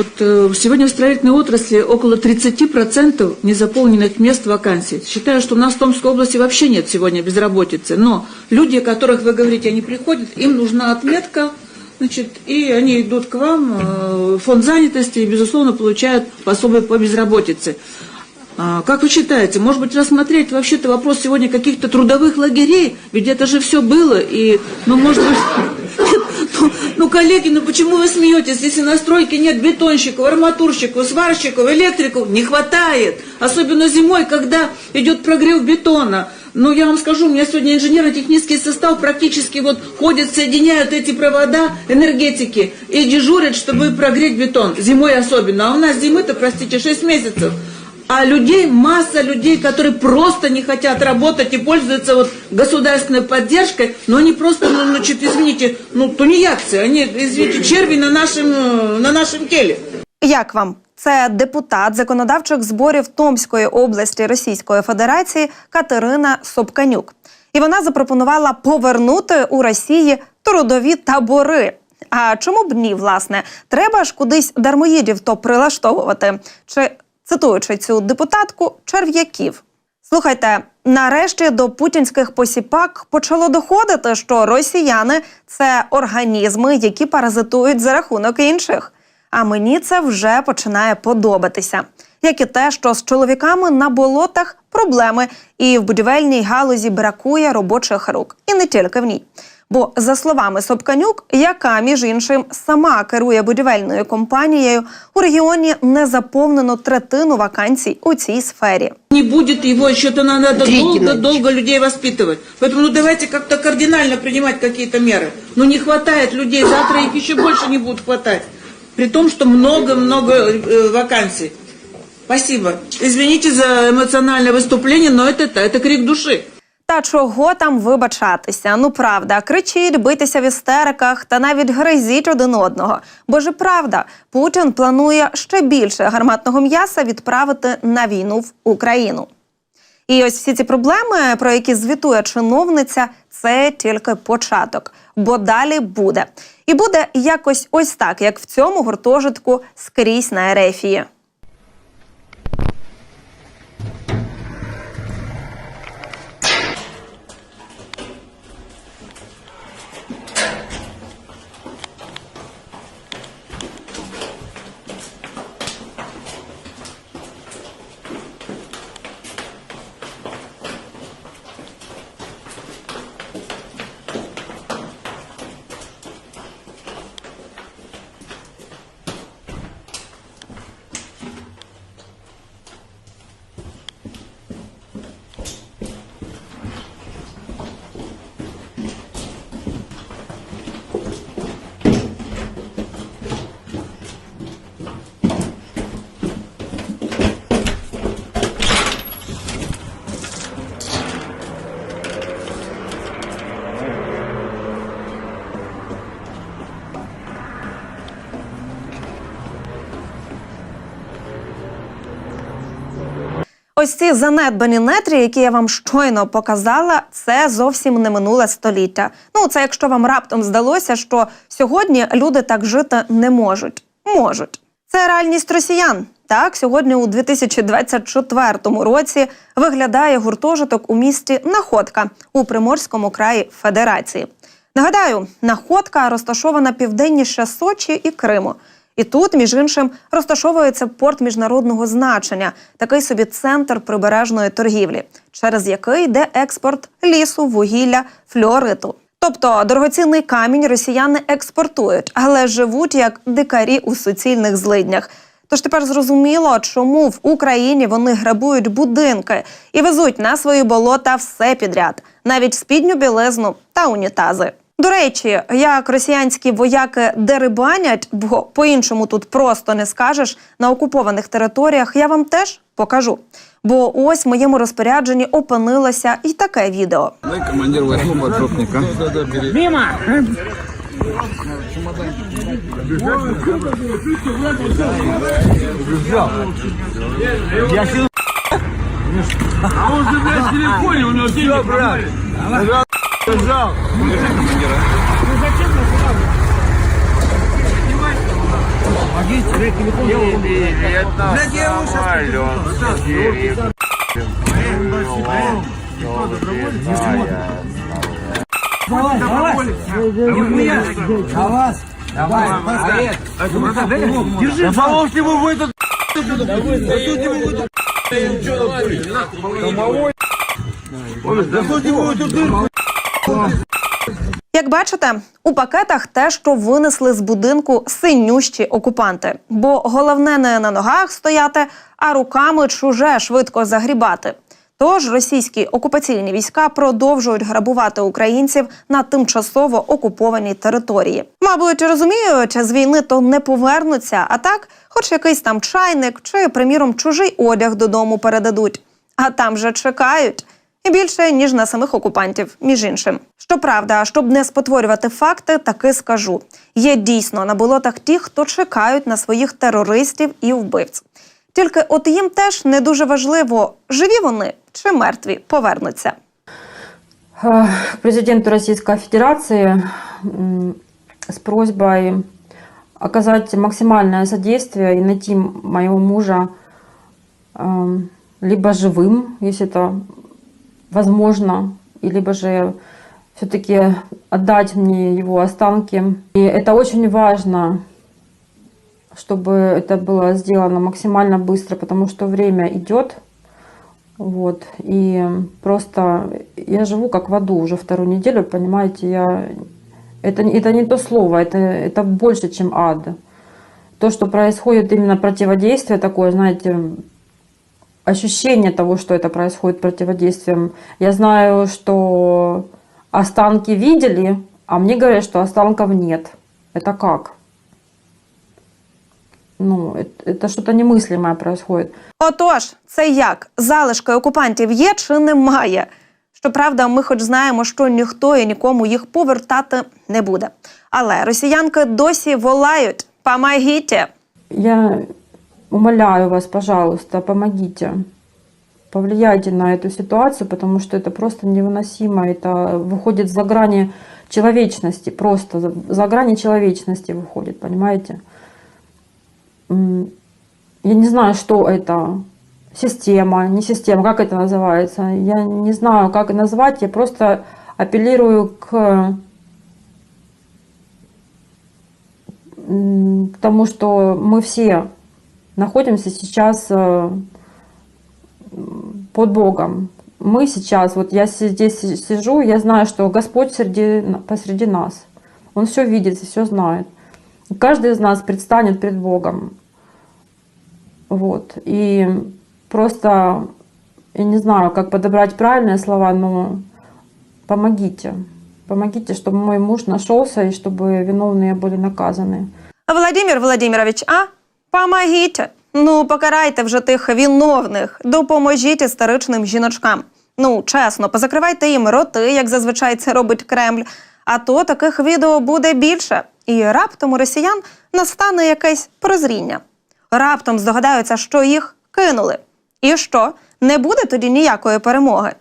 Вот э, сегодня в строительной отрасли около 30% незаполненных мест вакансий. Считаю, что у нас в Томской области вообще нет сегодня безработицы. Но люди, о которых вы говорите, они приходят, им нужна отметка, значит, и они идут к вам э, фонд занятости и, безусловно, получают пособие по безработице. А, Как вы считаете, может быть, рассмотреть вообще-то вопрос сегодня каких-то трудовых лагерей? Ведь это же все было, и, ну, может быть... Ну, коллеги, ну почему вы смеетесь, если на стройке нет бетонщиков, арматурщиков, сварщиков, электриков? Не хватает. Особенно зимой, когда идет прогрев бетона. Ну, я вам скажу, у меня сегодня инженерно-технический состав практически вот ходит, соединяют эти провода энергетики и дежурят, чтобы прогреть бетон. Зимой особенно. А у нас зимы-то, простите, 6 месяцев. А людей, масса людей, которые просто не хотят работать и пользуются вот государственной поддержкой, но они просто, ну, значит, извините, ну, тунеядцы, они, извините, черви на нашем, э, на нашем теле. Як вам? Це депутат законодавчих зборів Томської області Російської Федерації Катерина Собканюк. І вона запропонувала повернути у Росії трудові табори. А чому б ні, власне? Треба ж кудись дармоїдів то прилаштовувати. Чи цитуючи цю депутатку, черв'яків. Слухайте, нарешті до путінських посіпак почало доходити, що росіяни це організми, які паразитують за рахунок інших. А мені це вже починає подобатися. Як і те, що з чоловіками на болотах проблеми, і в будівельній галузі бракує робочих рук, і не тільки в ній. Бо, за словами Собканюк, яка між іншим сама керує будівельною компанією, у регіоні не заповнено третину вакансій у цій сфері. Не будет его, еще-то надо Андрей долго-долго Геннадьевич. людей воспитывать. Поэтому ну давайте как-то кардинально принимать какие-то меры. Ну не хватает людей, завтра их еще больше не будет хватать. При том, что много-много э, вакансий. Спасибо. Извините за эмоциональное выступление, но это, это крик души. Та чого там вибачатися? Ну правда, кричіть, битися в істериках та навіть гризіть один одного. Бо ж правда, Путін планує ще більше гарматного м'яса відправити на війну в Україну. І ось всі ці проблеми, про які звітує чиновниця, це тільки початок, бо далі буде. І буде якось ось так, як в цьому гуртожитку скрізь на Ерефії. Ось ці занедбані нетрі, які я вам щойно показала, це зовсім не минуле століття. Ну, це якщо вам раптом здалося, що сьогодні люди так жити не можуть. Можуть. Це реальність росіян. Так, сьогодні у 2024 році виглядає гуртожиток у місті Находка у Приморському краї Федерації. Нагадаю, Находка розташована південніше Сочі і Криму. І тут, між іншим, розташовується порт міжнародного значення, такий собі центр прибережної торгівлі, через який йде експорт лісу, вугілля, флюориту. Тобто дорогоцінний камінь росіяни експортують, але живуть як дикарі у суцільних злиднях. Тож тепер зрозуміло, чому в Україні вони грабують будинки і везуть на свої болота все підряд, навіть спідню білизну та унітази. До речі, як росіянські вояки дерибанять, бо по-іншому тут просто не скажеш на окупованих територіях, я вам теж покажу. Бо ось в моєму розпорядженні опинилося і таке відео. Дай командир восьмого трупника. А он же, блядь, в телефоне, у него деньги брат. сказал. Блядь, я его сейчас... Давай, давай. Давай. Давай, Держи. Да положь его в этот... Засунь его в эту дырку. Як бачите, у пакетах те, що винесли з будинку синющі окупанти, бо головне не на ногах стояти, а руками чуже швидко загрібати. Тож російські окупаційні війська продовжують грабувати українців на тимчасово окупованій території. Мабуть, розуміють, з війни то не повернуться, а так, хоч якийсь там чайник чи, приміром, чужий одяг додому передадуть. А там же чекають І більше ніж на самих окупантів, між іншим. Щоправда, щоб не спотворювати факти, таки скажу: є дійсно на болотах ті, хто чекають на своїх терористів і вбивць. Тільки от їм теж не дуже важливо, живі вони чи мертві повернуться. э, к президенту Российской Федерации м, с просьбой оказать максимальное содействие и найти моего мужа эм, либо живым, если это возможно, и либо же все-таки отдать мне его останки. И это очень важно, чтобы это было сделано максимально быстро, потому что время идет. Вот. И просто я живу как в аду уже вторую неделю, понимаете, я... Это, это не то слово, это, это больше, чем ад. То, что происходит именно противодействие такое, знаете, ощущение того, что это происходит противодействием. Я знаю, что останки видели, а мне говорят, что останков нет. Это как? Ну, это, это что-то немыслимое происходит. Отож, це як залишки окупантів є чи немає? Щоправда, ми хоч знаємо, що ніхто і нікому їх повертати не буде. Але росіянки досі волають «Помогіть!» Я умоляю вас, пожалуйста, помогите. Повлияйте на эту ситуацию, потому что это просто невыносимо. Это выходит за грани человечности, просто за, грани человечности выходит, понимаете? Я не знаю, что это. Система, не система, как это называется. Я не знаю, как назвать. Я просто апеллирую к к тому, что мы все находимся сейчас э, под Богом. Мы сейчас, вот я здесь си- сижу, я знаю, что Господь среди, посреди нас. Он все видит, все знает. И каждый из нас предстанет пред Богом. Вот. И просто, я не знаю, как подобрать правильные слова, но помогите. Помогите, чтобы мой муж нашелся и чтобы виновные были наказаны. Владимир Владимирович, а? Помогіть! Ну, покарайте вже тих виновних, допоможіть історичним жіночкам. Ну, чесно, позакривайте їм роти, як зазвичай це робить Кремль. А то таких відео буде більше. І раптом у росіян настане якесь прозріння. Раптом здогадаються, що їх кинули. І що? Не буде тоді ніякої перемоги.